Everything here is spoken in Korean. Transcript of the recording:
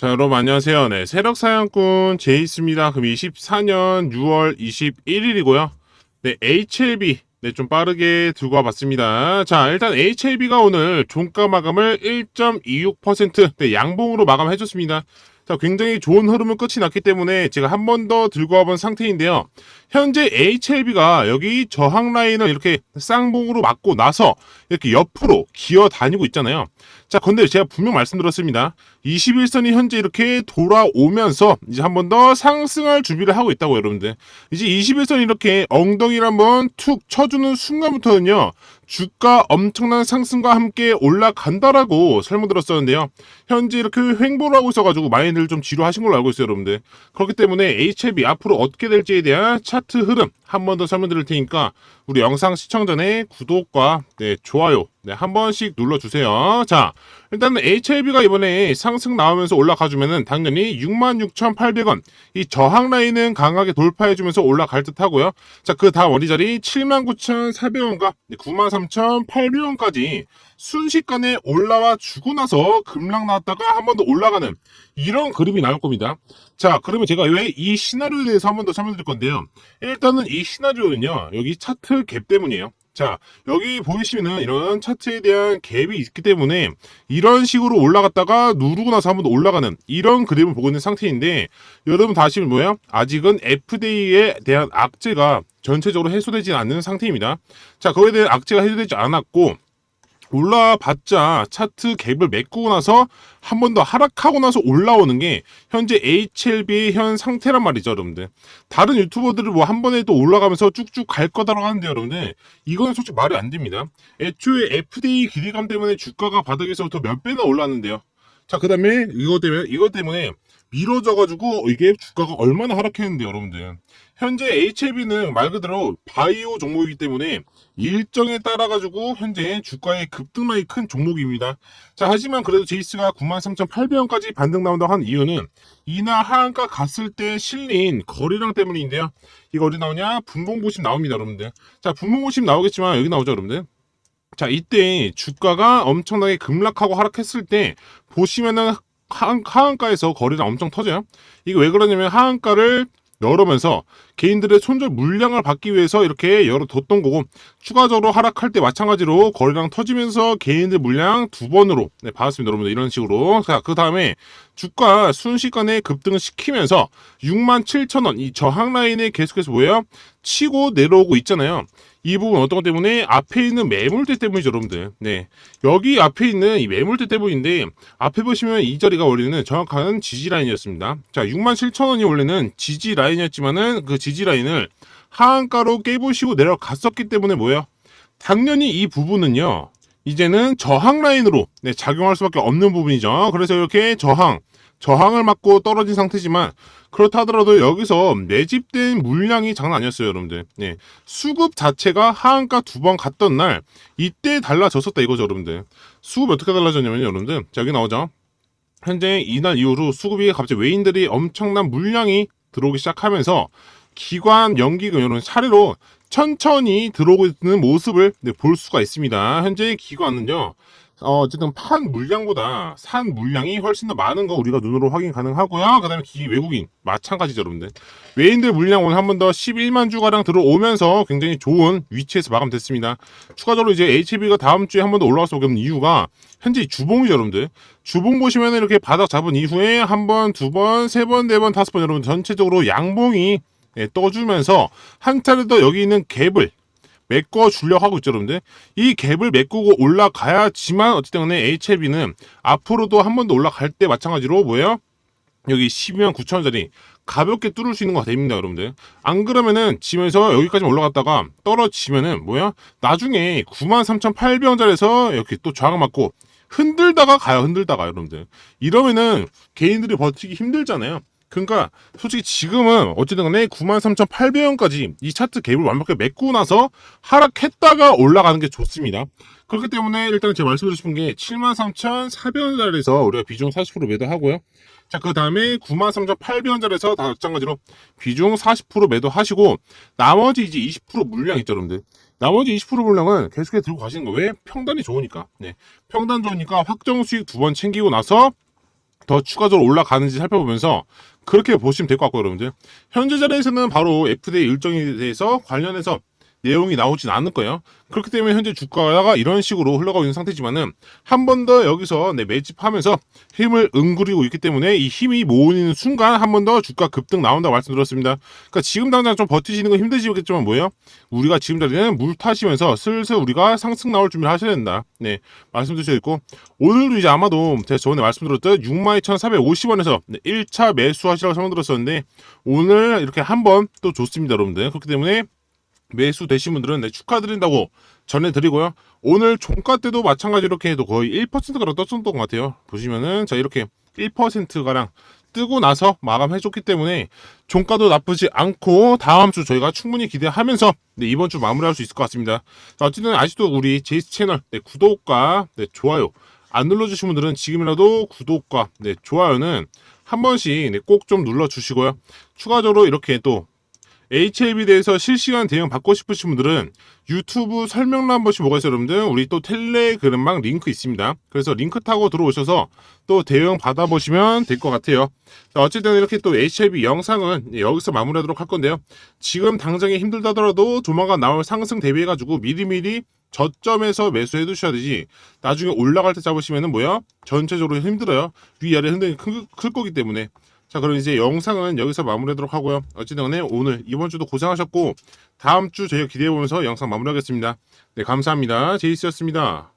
자, 여러분 안녕하세요. 네, 세력 사냥꾼 제이스입니다. 그럼 24년 6월 21일이고요. 네, HLB 네, 좀 빠르게 들고 와봤습니다. 자, 일단 HLB가 오늘 종가 마감을 1.26% 네, 양봉으로 마감해줬습니다. 자, 굉장히 좋은 흐름은 끝이 났기 때문에 제가 한 번 더 들고 와본 상태인데요. 현재 HLB가 여기 저항 라인을 이렇게 쌍봉으로 맞고 나서 이렇게 옆으로 기어 다니고 있잖아요. 자, 근데 제가 분명 말씀드렸습니다. 21선이 현재 이렇게 돌아오면서 이제 한 번 더 상승할 준비를 하고 있다고 여러분들. 이제 21선이 이렇게 엉덩이를 한번 툭 쳐주는 순간부터는요. 주가 엄청난 상승과 함께 올라간다라고 설명드렸었는데요. 현재 이렇게 횡보를 하고 있어가지고 많이들 좀 지루하신 걸로 알고 있어요, 여러분들. 그렇기 때문에 HLB 앞으로 어떻게 될지에 대한 차트 흐름 한 번 더 설명드릴 테니까 우리 영상 시청 전에 구독과 네, 좋아요 네, 한 번씩 눌러주세요. 자, 일단은 HLB가 이번에 상승 나오면서 올라가주면은 당연히 66,800원 이 저항 라인은 강하게 돌파해주면서 올라갈 듯 하고요. 자, 그 다음 어디 자리 79,400원과 93,800원까지 순식간에 올라와 주고 나서 급락 나왔다가 한 번 더 올라가는 이런 그림이 나올 겁니다. 자, 그러면 제가 왜 이 시나리오에 대해서 한 번 더 설명드릴 건데요. 일단은 이 시나리오는요, 여기 차트 갭 때문이에요. 자, 여기 보이시면은 이런 차트에 대한 갭이 있기 때문에 이런 식으로 올라갔다가 누르고 나서 한 번 더 올라가는 이런 그림을 보고 있는 상태인데 여러분 다시 뭐예요? 아직은 FDA에 대한 악재가 전체적으로 해소되지 않는 상태입니다. 자, 거기에 대한 악재가 해소되지 않았고 올라봤자 차트 갭을 메꾸고 나서 한 번 더 하락하고 나서 올라오는 게 현재 HLB의 현 상태란 말이죠, 여러분들. 다른 유튜버들을 뭐 한 번에 또 올라가면서 쭉쭉 갈 거다라고 하는데, 여러분들. 이거는 솔직히 말이 안 됩니다. 애초에 FDA 기대감 때문에 주가가 바닥에서부터 몇 배나 올랐는데요. 자, 그 다음에 이것 때문에, 이것 때문에 미뤄져가지고 이게 주가가 얼마나 하락했는데, 여러분들. 현재 HLB는 말 그대로 바이오 종목이기 때문에 일정에 따라가지고 현재 주가의 급등락이 큰 종목입니다. 자, 하지만 그래도 제이스가 93,800원까지 반등 나온다고 한 이유는 이나 하한가 갔을 때 실린 거래량 때문인데요. 이거 어디 나오냐? 분봉보심 나옵니다, 여러분들. 자, 분봉보심 나오겠지만 여기 나오죠, 여러분들. 자, 이때 주가가 엄청나게 급락하고 하락했을 때 보시면은 하한, 하한가에서 거래량 엄청 터져요. 이게 왜 그러냐면 하한가를 열으면서 개인들의 손절 물량을 받기 위해서 이렇게 열어뒀던 거고 추가적으로 하락할 때 마찬가지로 거래량 터지면서 개인들 물량 두 번으로 네, 받았습니다 여러분들. 이런 식으로. 자그 다음에 주가 순식간에 급등을 시키면서 67,000원. 이 저항 라인에 계속해서 뭐예요? 치고 내려오고 있잖아요 이 부분 어떤 것 때문에 앞에 있는 매물대 때문이죠, 여러분들. 네. 여기 앞에 있는 이 매물대 때문인데, 앞에 보시면 이 자리가 원래는 정확한 지지 라인이었습니다. 자, 67,000원이 원래는 지지 라인이었지만은 그 지지 라인을 하한가로 깨부시고 내려갔었기 때문에 뭐예요? 당연히 이 부분은요, 이제는 저항 라인으로 네, 작용할 수밖에 없는 부분이죠. 그래서 이렇게 저항, 저항을 맞고 떨어진 상태지만 그렇다 하더라도 여기서 매집된 물량이 장난 아니었어요, 여러분들. 네. 수급 자체가 하한가 두 번 갔던 날 이때 달라졌었다 이거죠, 여러분들. 수급이 어떻게 달라졌냐면 여러분들. 자, 여기 나오죠. 현재 이날 이후로 수급이 갑자기 외인들이 엄청난 물량이 들어오기 시작하면서 기관 연기금 이런 차례로 천천히 들어오고 있는 모습을 네, 볼 수가 있습니다. 현재 기관은요. 어, 어쨌든 판 물량보다 산 물량이 훨씬 더 많은 거 우리가 눈으로 확인 가능하고요. 그 다음에 기 외국인 마찬가지죠, 여러분들. 외인들 물량 오늘 한 번 더 11만 주가량 들어오면서 굉장히 좋은 위치에서 마감됐습니다. 추가적으로 이제 HB가 다음 주에 한 번 더 올라갈 수밖에 없는 이유가 현재 주봉이죠, 여러분들. 주봉 보시면 이렇게 바닥 잡은 이후에 한 번, 두 번, 세 번, 네 번, 다섯 번 여러분 전체적으로 양봉이 예, 떠주면서 한 차례 더 여기 있는 갭을 메꿔 주려고 하고 있죠, 여러분들. 이 갭을 메꾸고 올라가야지만 어쨌든 간에 HLB는 앞으로도 한 번 더 올라갈 때 마찬가지로 뭐예요? 여기 12만 9천 원짜리 가볍게 뚫을 수 있는 거 됩니다, 여러분들. 안 그러면은 지면서 여기까지 올라갔다가 떨어지면은 뭐야? 나중에 93,800원짜리에서 이렇게 또 저항 맞고 흔들다가 가요, 흔들다가 여러분들. 이러면은 개인들이 버티기 힘들잖아요. 그러니까 솔직히 지금은 어쨌든 간에 93,800원까지 이 차트 갭을 완벽하게 메꾸고 나서 하락했다가 올라가는 게 좋습니다. 그렇기 때문에 일단 제가 말씀드리고 싶은 게 73,400원짜리에서 우리가 비중 40% 매도하고요. 자, 그 다음에 93,800원짜리에서 다 마찬가지로 비중 40% 매도하시고 나머지 이제 20% 물량 있죠, 여러분들. 나머지 20% 물량은 계속해서 들고 가시는 거. 왜? 평단이 좋으니까. 네. 평단 좋으니까 확정 수익 두 번 챙기고 나서 더 추가적으로 올라가는지 살펴보면서 그렇게 보시면 될 것 같고요, 여러분들. 현재 자리에서는 바로 FDA 일정에 대해서 관련해서 내용이 나오진 않을 거예요. 그렇기 때문에 현재 주가가 이런 식으로 흘러가고 있는 상태지만은 한 번 더 여기서 네, 매집하면서 힘을 응구리고 있기 때문에 이 힘이 모으는 순간 한 번 더 주가 급등 나온다고 말씀드렸습니다. 그러니까 지금 당장 좀 버티시는 건 힘드시겠지만 뭐예요? 우리가 지금 자리는 물 타시면서 슬슬 우리가 상승 나올 준비를 하셔야 된다. 네, 말씀드리고 있고 오늘도 이제 아마도 제가 저번에 말씀드렸던 62,450원에서 1차 매수하시라고 설명드렸었는데 오늘 이렇게 한 번 또 좋습니다, 여러분들. 그렇기 때문에 매수 되신 분들은 네, 축하드린다고 전해드리고요. 오늘 종가 때도 마찬가지로 이렇게 해도 거의 1%가량 떴었던 것 같아요. 보시면은 자 이렇게 1%가량 뜨고 나서 마감해줬기 때문에 종가도 나쁘지 않고 다음 주 저희가 충분히 기대하면서 네, 이번 주 마무리할 수 있을 것 같습니다. 자, 어쨌든 아직도 우리 제이스 채널 네, 구독과 네, 좋아요 안 눌러주신 분들은 지금이라도 구독과 네, 좋아요는 한 번씩 네, 꼭 좀 눌러주시고요. 추가적으로 이렇게 또 HLB에 대해서 실시간 대응 받고 싶으신 분들은 유튜브 설명란 한 번씩 뭐가 있어요, 여러분들? 우리 또 텔레그램방 링크 있습니다. 그래서 링크 타고 들어오셔서 또 대응 받아보시면 될 것 같아요. 자, 어쨌든 이렇게 또 HLB 영상은 여기서 마무리하도록 할 건데요. 지금 당장에 힘들다더라도 조만간 나올 상승 대비해가지고 미리미리 저점에서 매수해 두셔야 되지 나중에 올라갈 때 잡으시면은 뭐야 전체적으로 힘들어요 위아래 흔들이 클, 클 거기 때문에 자 그럼 이제 영상은 여기서 마무리하도록 하고요. 간에 오늘 이번 주도 고생하셨고 다음 주 저희가 기대해 보면서 영상 마무리하겠습니다. 네 감사합니다. 제이스였습니다